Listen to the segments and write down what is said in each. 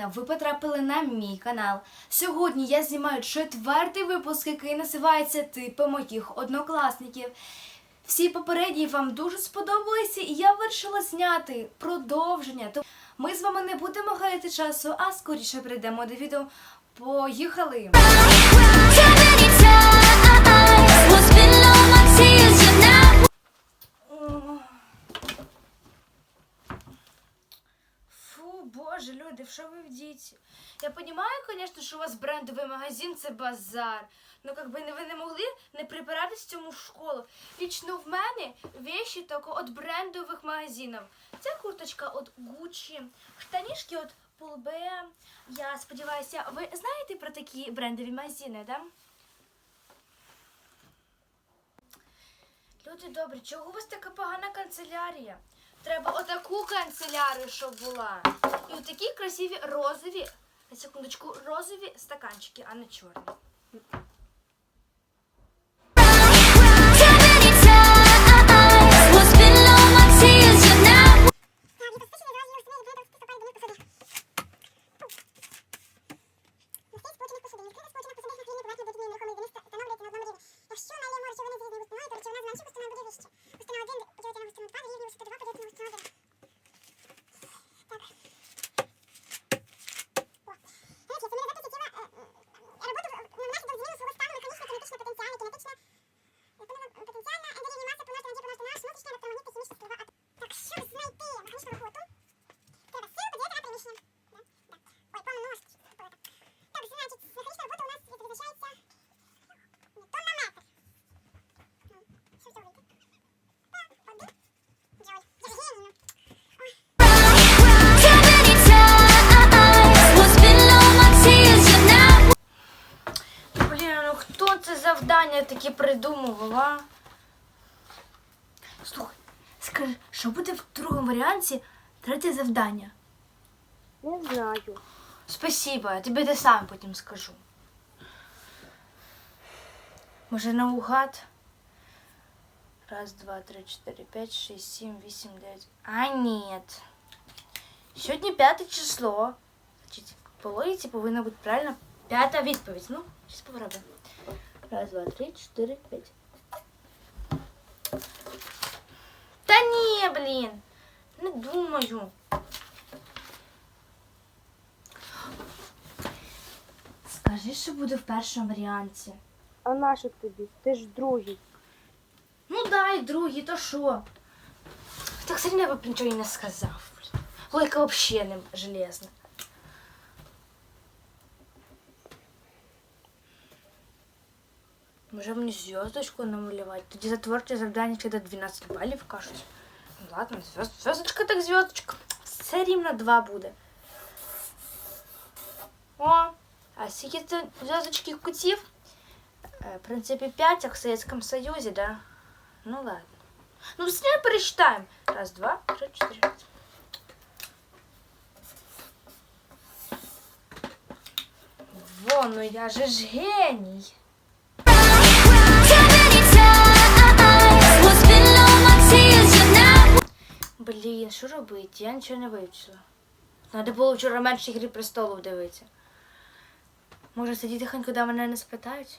Поліана, ви потрапили на мій канал. Сьогодні я знімаю четвертий випуск, який називається Типи моїх однокласників. Всі попередні вам дуже сподобалися, і я вирішила зняти продовження. Тому ми з вами не будемо гаяти часу, а скоріше прийдемо до відео. Поїхали! Боже, люди, в що? Я понимаю, конечно, що у вас брендовий магазин це базар. Ну, как би ви не могли не припиратись цьому школу. Лічно в мене вещи тільки від брендових магазинів. Ця курточка від Gucci, штанішки від Pull Я сподіваюся, ви знаєте про такі брендові магазини, да? Люди добрі, чого у вас така погана канцелярія? Треба отаку канцелярію, щоб була. І отакі красиві розові, на секундочку, розові стаканчики, а не чорні. Завдання таке придумував, а? Слухай, скажи, що буде в другому варіанті третє завдання? Не знаю. Спасибо, я тобі те сам потім скажу. Може наугад? Раз, два, три, чотири, п'ять, шість, сім, вісім, дев'ять. А ні. Сьогодні п'яте число. Значить, по логіці повинна бути правильно п'ята відповідь. Ну, зараз попробуємо. Раз, два, три, чотири, п'ять. Та ні, блін. Не думаю. Скажи, що буде в першому варіанті. А нащо тобі? Ти ж другий. Ну дай, другий, то що? Так все одно я б нічого і не сказав. блін. Лойка взагалі не железна. Може мені зв'язочку намалювати? Тоді за творче завдання ще до 12 балів кажуть. Ну ладно, зв'яз- зв'язочка так зв'язочка. Все рівно 2 буде. О, а скільки це зв'язочки кутів? Е, В принципі, 5, як в Советском Союзе, да? Ну ладно. Ну, быстрее пересчитаем. Раз, два, три, четыре. пять. Во, ну я же ж гений. Блін, що робити? Я нічого не вивчила. Надо було вчора менше Грі престолів дивитися. Може сидіти тихенько, де мене не спитають?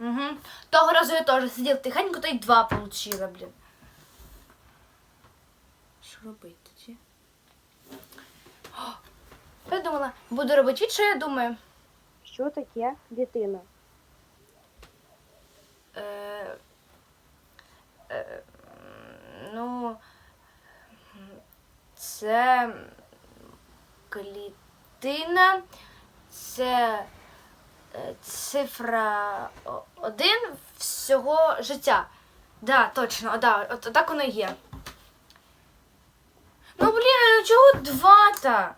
Угу. Того разу я теж сиділа тихенько, то й два получила, блін. Що робити тоді? О, Придумала. Буду робити від, що я думаю. Що таке дитина? Е, е, ну, це клітина, це е, цифра один всього життя. Да, точно, да, от, так воно є. Ну, блін, ну чого два-то?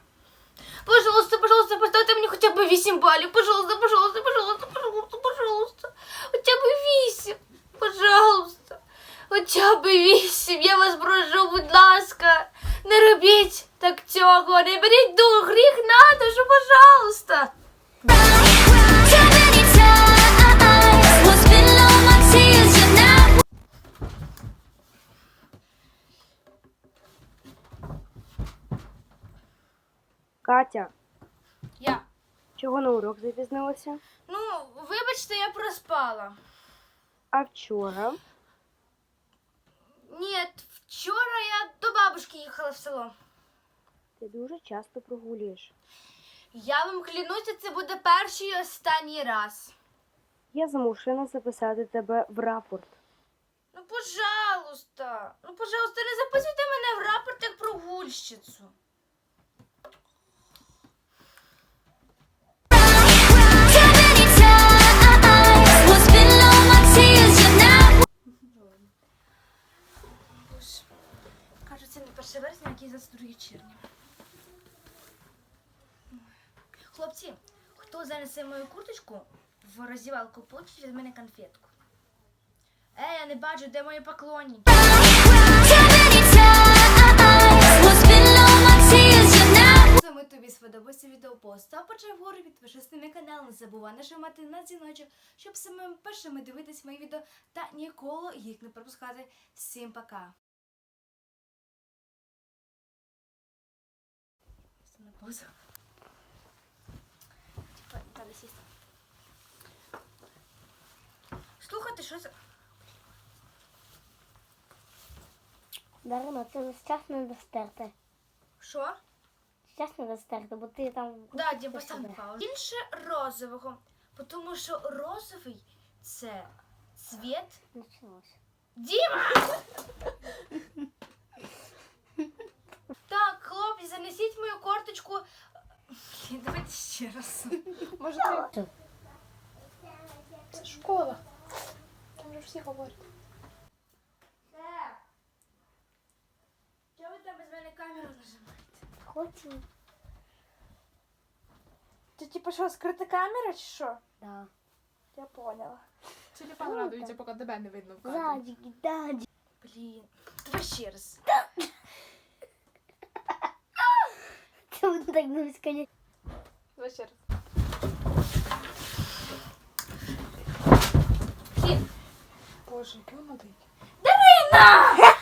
Пожалуйста, пожалуйста, поставьте мне хотя бы 8 баллов. Пожалуйста, пожалуйста, пожалуйста, пожалуйста, пожалуйста. Хотя бы 8. Пожалуйста. Хоча б 8. Я вас прошу, будь ласка. Не робіть так цього. Не беріть до гріх на душу, пожалуйста. Катя, Чого на урок запізнилася? Ну, вибачте, я проспала. А вчора? Ні, вчора я до бабушки їхала в село. Ти дуже часто прогулюєш. Я вам клянуся, це буде перший і останній раз. Я змушена записати тебе в рапорт. Ну, пожалуйста. Ну, пожалуйста, не записуйте мене в рапорт як прогульщицю. Хто занесе мою курточку в роздівалку, получить від мене конфетку. Ей, я не бачу, де мої поклонники. ми тобі сподобався відео, постав почав вгору, підпишись на мій канал, не забувай нажимати на дзвіночок, щоб самим першими дивитись мої відео та ніколи їх не пропускати. Всім пока! На паузу. Слухайте, що це? Дарина, ти час не достерти. Що? Час не достерти, бо ти там. Да, Дім, Ти паузу. Більше розового, тому що розовий це цвіт Почалося. Діма! так, хлопці, занесіть мою карточку. Блін, Давайте ще раз. Може, ти... Це школа. Там же всі говорять. Чого ви там без мене камеру нажимаєте? Хочу. Це типу що, скрита камера чи що? Да. Я поняла. Телефон радується, поки тебе не видно в кадрі. Ззаді, ззаді. Блін. Давай ще раз. Це буде так близько. ні. Давай ще раз. Боже, Дарина!